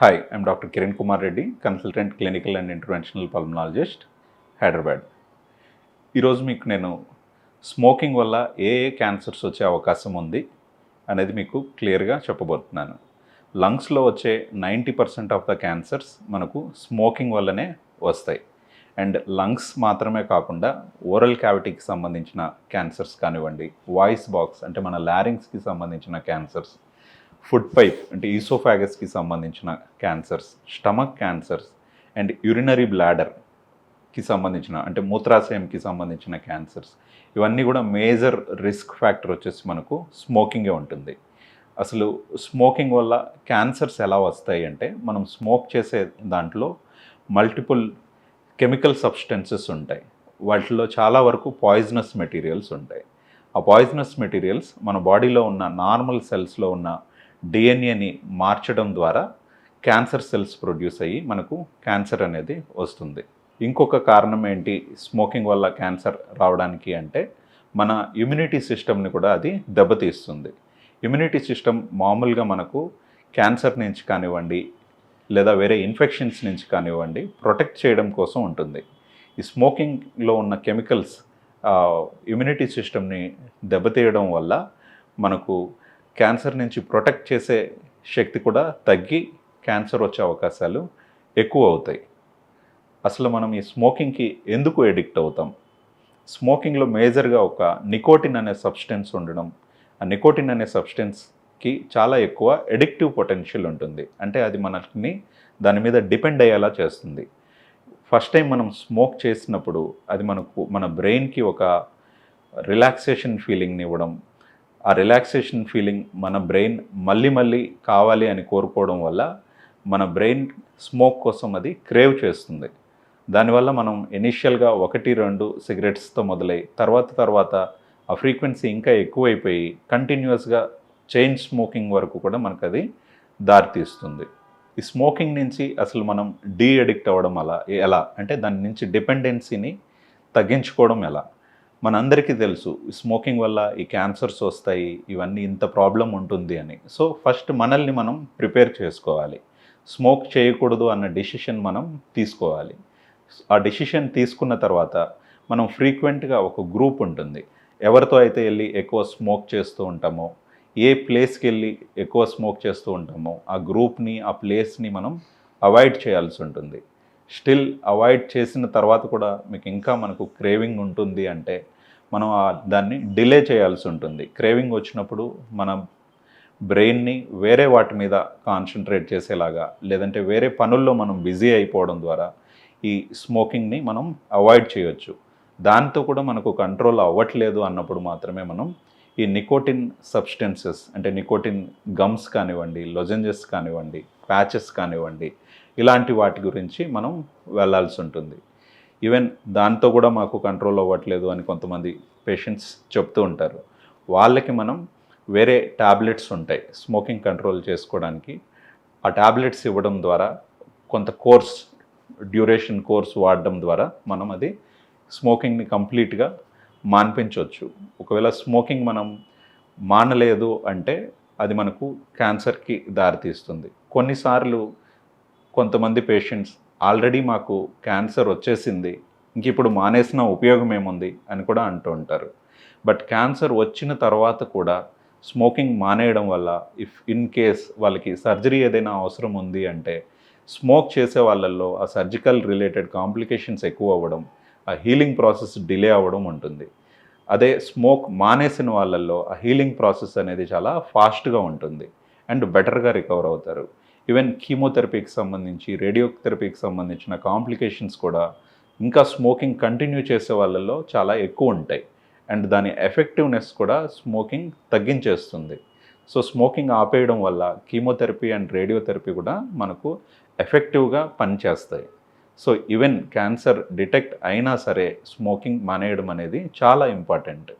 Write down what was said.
Hi I'm doctor Kiran Kumar Reddy consultant clinical and interventional pulmonologist Hyderabad ఈరోజు మీకు నేను smoking వల్ల ఏ ఏ cancers వచ్చే అవకాశం ఉంది అనేది మీకు క్లియర్గా చెప్పబోతున్నాను. లంగ్స్లో వచ్చే ninety percent of the cancers మనకు స్మోకింగ్ వల్లనే వస్తాయి. అండ్ లంగ్స్ మాత్రమే కాకుండా ఓరల్ క్యావిటీకి సంబంధించిన క్యాన్సర్స్ కానివ్వండి వాయిస్ బాక్స్ అంటే మన లారింగ్స్కి సంబంధించిన క్యాన్సర్స్ ఫుడ్ పైప్ అంటే ఈసోఫాగస్కి సంబంధించిన cancers stomach cancers and urinary బ్లాడర్కి సంబంధించిన అంటే మూత్రాశయంకి సంబంధించిన క్యాన్సర్స్. ఇవన్నీ కూడా మేజర్ రిస్క్ ఫ్యాక్టర్ వచ్చేసి మనకు స్మోకింగే ఉంటుంది. అసలు స్మోకింగ్ వల్ల క్యాన్సర్స్ ఎలా వస్తాయి అంటే మనం స్మోక్ చేసే దాంట్లో మల్టిపుల్ కెమికల్ సబ్స్టెన్సెస్ ఉంటాయి. వాటిలో చాలా వరకు పాయిజనస్ మెటీరియల్స్ ఉంటాయి. ఆ పాయిజనస్ మెటీరియల్స్ మన బాడీలో ఉన్న నార్మల్ సెల్స్లో ఉన్న డిఎన్ఏని మార్చడం ద్వారా క్యాన్సర్ సెల్స్ ప్రొడ్యూస్ అయ్యి మనకు క్యాన్సర్ అనేది వస్తుంది. ఇంకొక కారణం ఏంటి? స్మోకింగ్ వల్ల క్యాన్సర్ రావడానికి అంటే మన ఇమ్యూనిటీ సిస్టమ్ని కూడా అది దెబ్బతీస్తుంది. ఇమ్యూనిటీ సిస్టమ్ మామూలుగా మనకు క్యాన్సర్ నుంచి కానివ్వండి లేదా వేరే ఇన్ఫెక్షన్స్ నుంచి కానివ్వండి ప్రొటెక్ట్ చేయడం కోసం ఉంటుంది. ఈ స్మోకింగ్లో ఉన్న కెమికల్స్ ఇమ్యూనిటీ సిస్టమ్ని దెబ్బతీయడం వల్ల మనకు క్యాన్సర్ నుంచి ప్రొటెక్ట్ చేసే శక్తి కూడా తగ్గి క్యాన్సర్ వచ్చే అవకాశాలు ఎక్కువ అవుతాయి. అసలు మనం ఈ స్మోకింగ్కి ఎందుకు ఎడిక్ట్ అవుతాం? స్మోకింగ్లో మేజర్గా ఒక నికోటిన్ అనే సబ్స్టెన్స్ ఉండడం ఆ నికోటిన్ అనే సబ్స్టెన్స్కి చాలా ఎక్కువ ఎడిక్టివ్ పొటెన్షియల్ ఉంటుంది. అంటే అది మనల్ని దాని మీద డిపెండ్ అయ్యేలా చేస్తుంది. ఫస్ట్ టైం మనం స్మోక్ చేసినప్పుడు అది మనకు మన బ్రెయిన్కి ఒక రిలాక్సేషన్ ఫీలింగ్ని ఇవ్వడం ఆ రిలాక్సేషన్ ఫీలింగ్ మన బ్రెయిన్ మళ్ళీ మళ్ళీ కావాలి అని కోరుకోవడం వల్ల మన బ్రెయిన్ స్మోక్ కోసం అది క్రేవ్ చేస్తుంది. దానివల్ల మనం ఇనిషియల్గా ఒకటి రెండు సిగరెట్స్తో మొదలై తర్వాత తర్వాత ఆ ఫ్రీక్వెన్సీ ఇంకా ఎక్కువైపోయి కంటిన్యూస్గా చైన్ స్మోకింగ్ వరకు కూడా మనకు అది దారితీస్తుంది. ఈ స్మోకింగ్ నుంచి అసలు మనం డీ అడిక్ట్ అవ్వడం అలా ఎలా? అంటే దాని నుంచి డిపెండెన్సీని తగ్గించుకోవడం ఎలా? మనందరికీ తెలుసు స్మోకింగ్ వల్ల ఈ క్యాన్సర్స్ వస్తాయి ఇవన్నీ ఇంత ప్రాబ్లం ఉంటుంది అని. సో ఫస్ట్ మనల్ని మనం ప్రిపేర్ చేసుకోవాలి. స్మోక్ చేయకూడదు అన్న డిసిషన్ మనం తీసుకోవాలి. ఆ డిసిషన్ తీసుకున్న తర్వాత మనం ఫ్రీక్వెంట్గా ఒక గ్రూప్ ఉంటుంది. ఎవరితో అయితే వెళ్ళి ఎక్కువ స్మోక్ చేస్తూ ఉంటామో ఏ ప్లేస్కి వెళ్ళి ఎక్కువ స్మోక్ చేస్తూ ఉంటామో ఆ గ్రూప్ని ఆ ప్లేస్ని మనం అవాయిడ్ చేయాల్సి ఉంటుంది. స్టిల్ అవాయిడ్ చేసిన తర్వాత కూడా మీకు ఇంకా మనకు క్రేవింగ్ ఉంటుంది అంటే మనం దాన్ని డిలే చేయాల్సి ఉంటుంది. క్రేవింగ్ వచ్చినప్పుడు మన బ్రెయిన్ని వేరే వాటి మీద కాన్సన్ట్రేట్ చేసేలాగా లేదంటే వేరే పనుల్లో మనం బిజీ అయిపోవడం ద్వారా ఈ స్మోకింగ్ని మనం అవాయిడ్ చేయొచ్చు. దాంతో కూడా మనకు కంట్రోల్ అవ్వట్లేదు అన్నప్పుడు మాత్రమే మనం ఈ నికోటిన్ సబ్స్టెన్సెస్ అంటే నికోటిన్ గమ్స్ కానివ్వండి లొజెంజెస్ కానివ్వండి ప్యాచెస్ కానివ్వండి ఇలాంటి వాటి గురించి మనం వెళ్ళాల్సి ఉంటుంది. ఈవెన్ దాంతో కూడా మాకు కంట్రోల్ అవ్వట్లేదు అని కొంతమంది పేషెంట్స్ చెప్తూ ఉంటారు. వాళ్ళకి మనం వేరే ట్యాబ్లెట్స్ ఉంటాయి. స్మోకింగ్ కంట్రోల్ చేసుకోవడానికి ఆ ట్యాబ్లెట్స్ ఇవ్వడం ద్వారా కొంత కోర్స్ డ్యూరేషన్ కోర్స్ వాడడం ద్వారా మనం అది స్మోకింగ్ని కంప్లీట్గా మాన్పించవచ్చు. ఒకవేళ స్మోకింగ్ మనం మానలేదు అంటే అది మనకు క్యాన్సర్కి దారితీస్తుంది. కొన్నిసార్లు కొంతమంది పేషెంట్స్ ఆల్రెడీ మాకు క్యాన్సర్ వచ్చేసింది. ఇంక ఇప్పుడు మానేసిన ఉపయోగం ఏముంది అని కూడా అంటూ ఉంటారు. బట్ క్యాన్సర్ వచ్చిన తర్వాత కూడా స్మోకింగ్ మానేయడం వల్ల ఇఫ్ ఇన్ కేస్ వాళ్ళకి సర్జరీ ఏదైనా అవసరం ఉంది అంటే స్మోక్ చేసే వాళ్ళల్లో ఆ సర్జికల్ రిలేటెడ్ కాంప్లికేషన్స్ ఎక్కువ అవ్వడం ఆ హీలింగ్ ప్రాసెస్ డిలే అవ్వడం ఉంటుంది. అదే స్మోక్ మానేసిన వాళ్ళల్లో ఆ హీలింగ్ ప్రాసెస్ అనేది చాలా ఫాస్ట్గా ఉంటుంది. అండ్ బెటర్గా రికవర్ అవుతారు. ఈవెన్ కీమోథెరపీకి సంబంధించి రేడియోథెరపీకి సంబంధించిన కాంప్లికేషన్స్ కూడా ఇంకా స్మోకింగ్ కంటిన్యూ చేసే వాళ్ళల్లో చాలా ఎక్కువ ఉంటాయి. అండ్ దాని ఎఫెక్టివ్నెస్ కూడా స్మోకింగ్ తగ్గించేస్తుంది. సో స్మోకింగ్ ఆపేయడం వల్ల కీమోథెరపీ అండ్ రేడియోథెరపీ కూడా మనకు ఎఫెక్టివ్గా పనిచేస్తాయి. సో ఈవెన్ క్యాన్సర్ డిటెక్ట్ అయినా సరే స్మోకింగ్ మానేయడం అనేది చాలా ఇంపార్టెంట్.